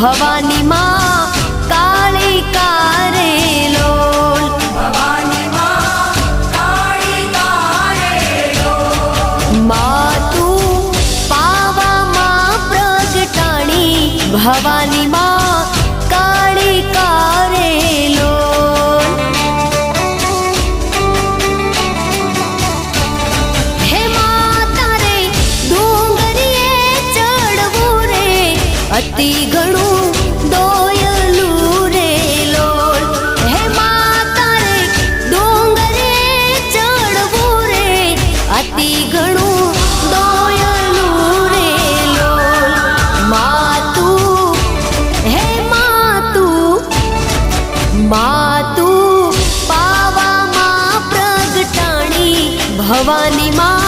ભવાની માં કાળી કારેલો માતું પાવામાં પ્રગટાણી. ભવાની માં કાળી અતિ ઘણું દોયલું રે હે માતા રે ડુંગરીએ ચડવું અતિ ઘણું દોયલું રે માતું, હે માતુ માતુ, પાવામાં પ્રગટાણી ભવાની માં